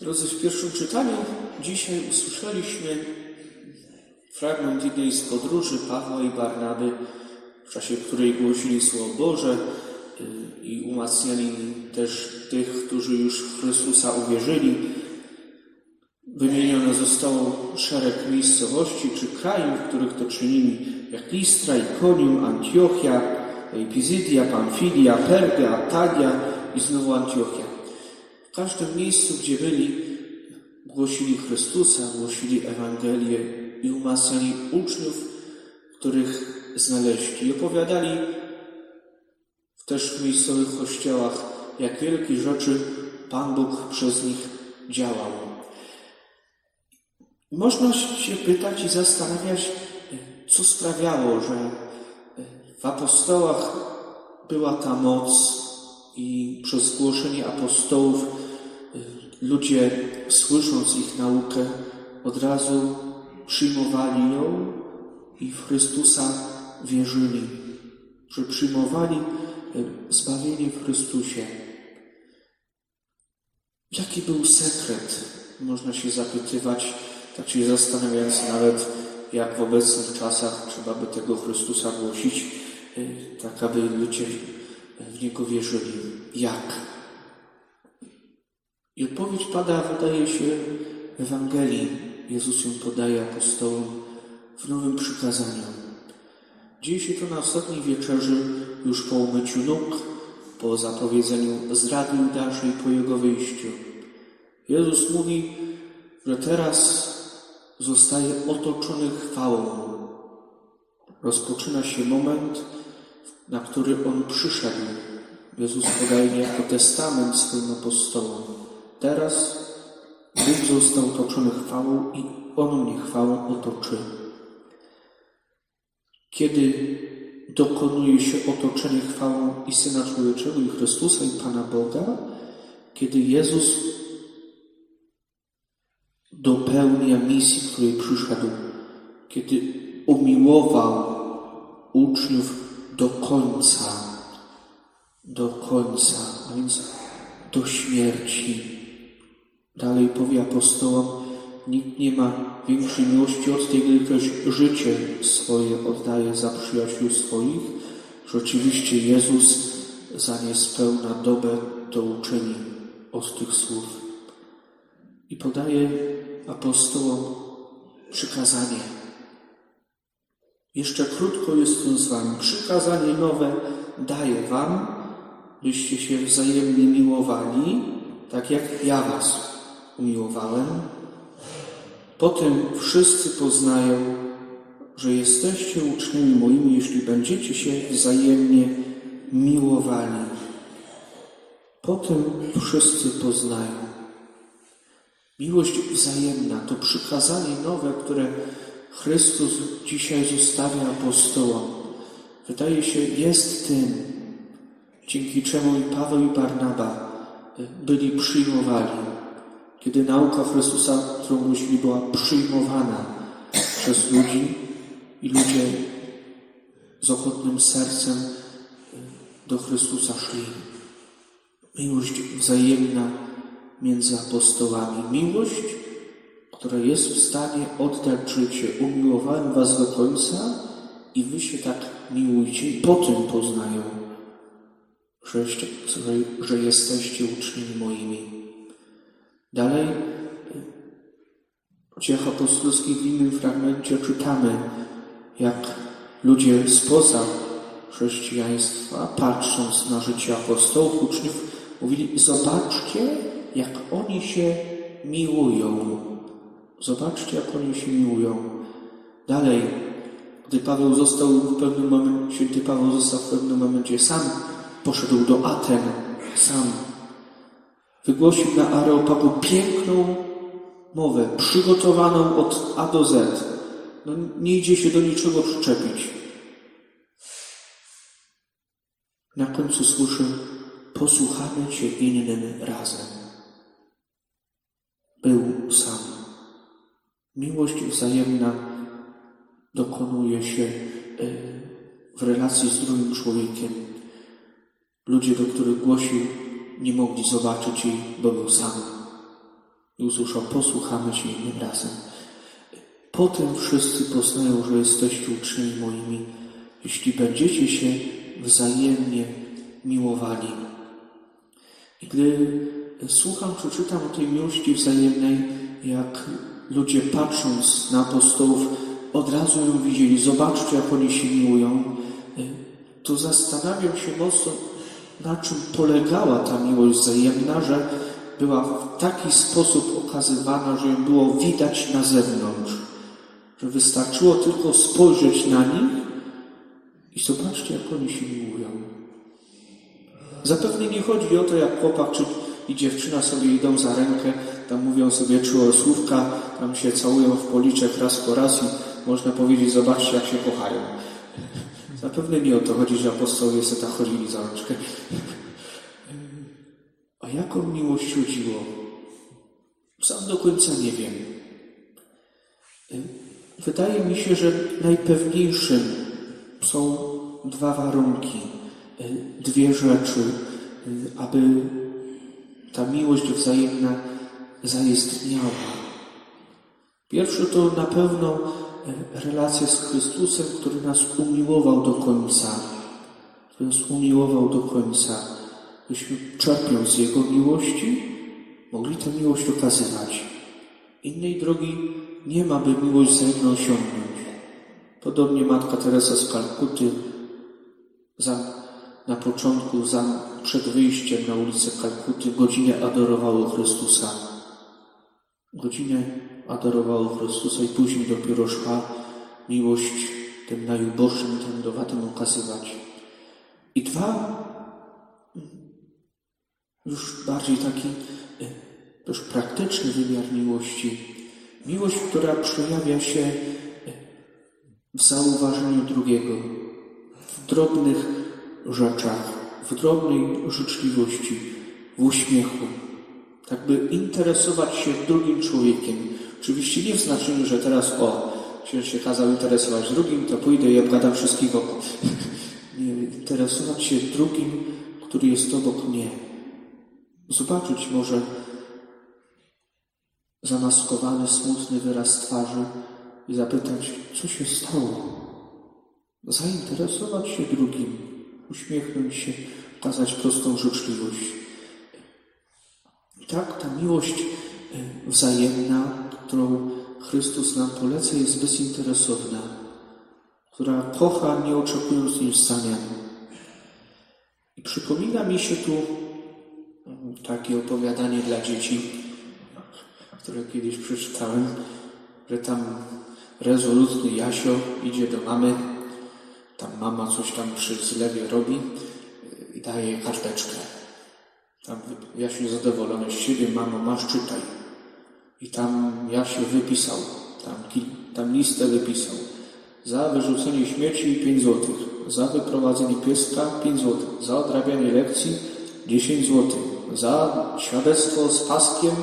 Drodzy, w pierwszym czytaniu dzisiaj usłyszeliśmy fragment jednej z podróży Pawła i Barnaby, w czasie której głosili Słowo Boże y, i umacniali też tych, którzy już w Chrystusa uwierzyli. Wymienione zostało szereg miejscowości czy krajów, w których to czynili, jak Listra, Ikonium, Antiochia, Epizydia, Pamfilia, Perga, Atalia i znowu Antiochia. W każdym miejscu, gdzie byli, głosili Chrystusa, głosili Ewangelię i umacniali uczniów, których znaleźli. I opowiadali też w miejscowych kościołach, jak wielkie rzeczy Pan Bóg przez nich działał. Można się pytać i zastanawiać, co sprawiało, że w apostołach była ta moc i przez głoszenie apostołów ludzie, słysząc ich naukę, od razu przyjmowali ją i w Chrystusa wierzyli, że przyjmowali zbawienie w Chrystusie. Jaki był sekret? Można się zapytywać, tak się zastanawiając nawet, jak w obecnych czasach trzeba by tego Chrystusa głosić, tak aby ludzie Niego wierzyli. Jak? I odpowiedź pada, wydaje się, w Ewangelii. Jezus ją podaje apostołom w nowym przykazaniu. Dzieje się to na ostatniej wieczerzy, już po umyciu nóg, po zapowiedzeniu zdrady Judasza i po jego wyjściu. Jezus mówi, że teraz zostaje otoczony chwałą. Rozpoczyna się moment, na który On przyszedł. Jezus podaje jako testament swoim apostołom. Teraz Bóg został otoczony chwałą i On mnie chwałą otoczy. Kiedy dokonuje się otoczenie chwałą i Syna Człowieczego, i Chrystusa, i Pana Boga, kiedy Jezus dopełnia misji, której przyszedł, kiedy umiłował uczniów do końca, do końca, a więc do śmierci. Dalej powie apostołom, nikt nie ma większej miłości od tej, gdy ktoś życie swoje oddaje za przyjaciół swoich. Rzeczywiście Jezus za niespełna dobę to uczyni od tych słów. I podaje apostołom przykazanie. Jeszcze krótko jestem z wami. Przykazanie nowe daję wam, byście się wzajemnie miłowali, tak jak ja was umiłowałem. Potem wszyscy poznają, że jesteście uczniami moimi, jeśli będziecie się wzajemnie miłowali. Potem wszyscy poznają. Miłość wzajemna to przykazanie nowe, które Chrystus dzisiaj zostawia apostołom. Wydaje się, jest tym, dzięki czemu i Paweł i Barnaba byli przyjmowani. Kiedy nauka Chrystusa, którą głosili, była przyjmowana przez ludzi i ludzie z ochotnym sercem do Chrystusa szli. Miłość wzajemna między apostołami. Miłość, która jest w stanie oddać życie. Umiłowałem was do końca i wy się tak miłujcie i potem poznają, że, że jesteście uczniami moimi. Dalej w dziejach apostolskich w innym fragmencie czytamy, jak ludzie spoza chrześcijaństwa, patrząc na życie apostołów, uczniów, mówili, zobaczcie, jak oni się miłują. Zobaczcie, jak oni się miłują. Dalej, gdy Paweł został w pewnym momencie, święty Paweł został w pewnym momencie sam, poszedł do Aten, sam. Wygłosił na Areopagu piękną mowę, przygotowaną od A do Z. No, nie idzie się do niczego przyczepić. Na końcu słyszę, posłuchamy Cię innym razem. Był sam. Miłość wzajemna dokonuje się e, w relacji z drugim człowiekiem. Ludzie, do których głosił, nie mogli zobaczyć jej, bo był sam. I usłyszał, posłuchamy Cię innym razem. Potem wszyscy poznają, że jesteście uczniami moimi, jeśli będziecie się wzajemnie miłowali. I gdy słucham czy czytam o tej miłości wzajemnej, jak ludzie patrząc na apostołów od razu ją widzieli, zobaczcie jak oni się miłują, to zastanawiam się mocno, na czym polegała ta miłość wzajemna, że była w taki sposób okazywana, że ją było widać na zewnątrz. Że wystarczyło tylko spojrzeć na nich i zobaczcie, jak oni się miłują. Zapewne nie chodzi o to, jak chłopak czy i dziewczyna sobie idą za rękę, tam mówią sobie trzy słówka, tam się całują w policzek raz po raz i można powiedzieć, zobaczcie, jak się kochają. Zapewne nie o to chodzi, że apostołowie sobie tak chodzili za rączkę. A jaką miłość chodziło? Sam do końca nie wiem. Wydaje mi się, że najpewniejszym są dwa warunki, dwie rzeczy, aby ta miłość wzajemna zaistniała. Pierwszy to na pewno relacja z Chrystusem, który nas umiłował do końca. Który nas umiłował do końca. Byśmy czerpiąc z Jego miłości, mogli tę miłość okazywać. Innej drogi nie ma, by miłość wzajemną osiągnąć. Podobnie Matka Teresa z Kalkuty za, na początku, za, przed wyjściem na ulicę Kalkuty, godzinę adorowała Chrystusa. Godzinę adorowała Chrystusa i później dopiero szła miłość tym najuboższym, trędowatym okazywać. I dwa, już bardziej taki też praktyczny wymiar miłości. Miłość, która przejawia się w zauważeniu drugiego, w drobnych rzeczach, w drobnej życzliwości, w uśmiechu. Tak by interesować się drugim człowiekiem. Oczywiście nie w znaczeniu, że teraz o, ksiądz się kazał interesować drugim, to pójdę i obgadam wszystkich wokół. Nie, interesować się drugim, który jest obok mnie. Zobaczyć może zamaskowany, smutny wyraz twarzy i zapytać, co się stało. Zainteresować się drugim, uśmiechnąć się, okazać prostą życzliwość. Tak ta miłość wzajemna, którą Chrystus nam poleca, jest bezinteresowna, która kocha, nie oczekując nic zamian. I przypomina mi się tu takie opowiadanie dla dzieci, które kiedyś przeczytałem, że tam rezolutny Jasio idzie do mamy, tam mama coś tam przy zlewie robi i daje karteczkę. Tam Jasiu zadowolony z siebie, mamo, masz czytaj. I tam Jasiu wypisał, tam, tam listę wypisał. Za wyrzucenie śmieci 5 złotych, za wyprowadzenie pieska 5 złotych, za odrabianie lekcji 10 złotych, za świadectwo z paskiem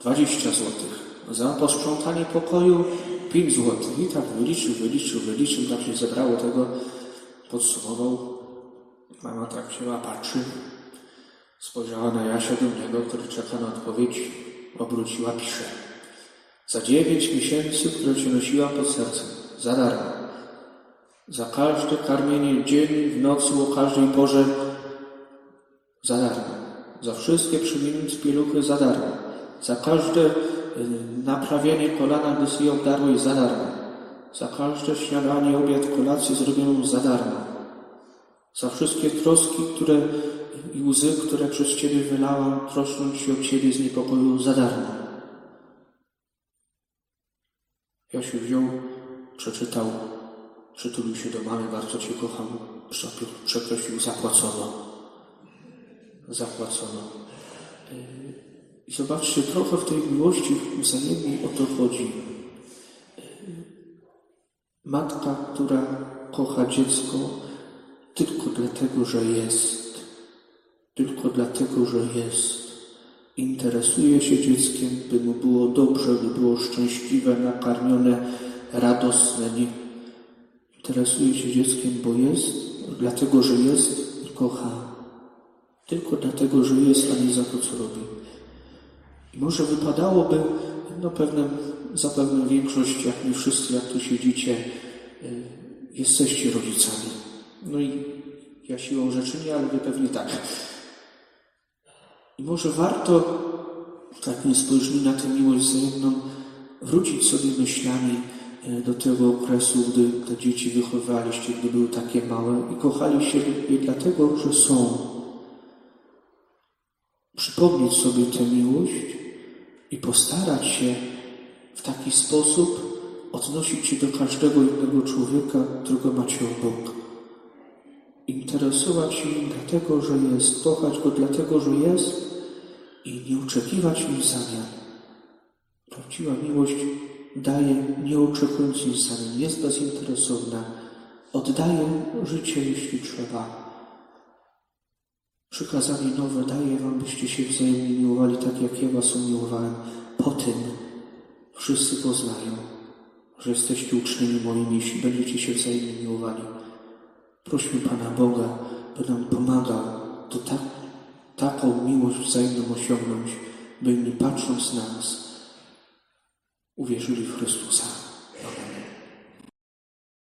20 złotych, za posprzątanie pokoju 5 złotych. I tak wyliczył, wyliczył, wyliczył, tak się zebrało tego, podsumował. Mama tak wzięła, patrzy, spojrzała na Jasia do niego, który czeka na odpowiedź, obróciła, pisze. Za dziewięć miesięcy, które cię nosiła pod sercem, za darmo. Za każde karmienie dzień, w nocy, o każdej porze, za darmo. Za wszystkie przemieniąc pieluchy, za darmo. Za każde naprawienie kolana, gdy sobie obdarłeś, za darmo. Za każde śniadanie, obiad, kolację zrobioną za darmo. Za wszystkie troski, które i łzy, które przez Ciebie wylałam, troszcząc się o Ciebie z niepokoju za darmo. Jasiu wziął, przeczytał, przytulił się do mamy, bardzo Cię kocham, przekreślił, zapłacono. Zapłacono. I zobaczcie, trochę w tej miłości wzajemnej o to chodzi. Matka, która kocha dziecko tylko dlatego, że jest. Tylko dlatego, że jest. Interesuje się dzieckiem, by mu było dobrze, by było szczęśliwe, nakarmione, radosne. Nie interesuje się dzieckiem, bo jest, dlatego, że jest i kocha. Tylko dlatego, że jest, a nie za to, co robi. I może wypadałoby, no pewne, zapewne większość, jak nie wszyscy, jak tu siedzicie, y, jesteście rodzicami. No i ja siłą rzeczy nie, ale wy pewnie tak. I może warto, tak nie spojrzeli na tę miłość wzajemną, wrócić sobie myślami e, do tego okresu, gdy te dzieci wychowywaliście, gdy były takie małe i kochali się je dlatego, że są. Przypomnieć sobie tę miłość i postarać się w taki sposób odnosić się do każdego innego człowieka, którego macie obok. Interesować nim dlatego, że jest, kochać go dlatego, że jest i nie oczekiwać w zamian. Prawdziwa miłość daje, nie oczekując nic zamian, jest bezinteresowna, oddaje życie, jeśli trzeba. Przykazanie nowe daje wam, byście się wzajemnie miłowali tak, jak ja was umiłowałem. Po tym wszyscy poznają, że jesteście uczniami moimi, jeśli będziecie się wzajemnie miłowali. Prośmy Pana Boga, by nam pomagał to tak, taką miłość wzajemną osiągnąć, by inni patrząc na nas uwierzyli w Chrystusa.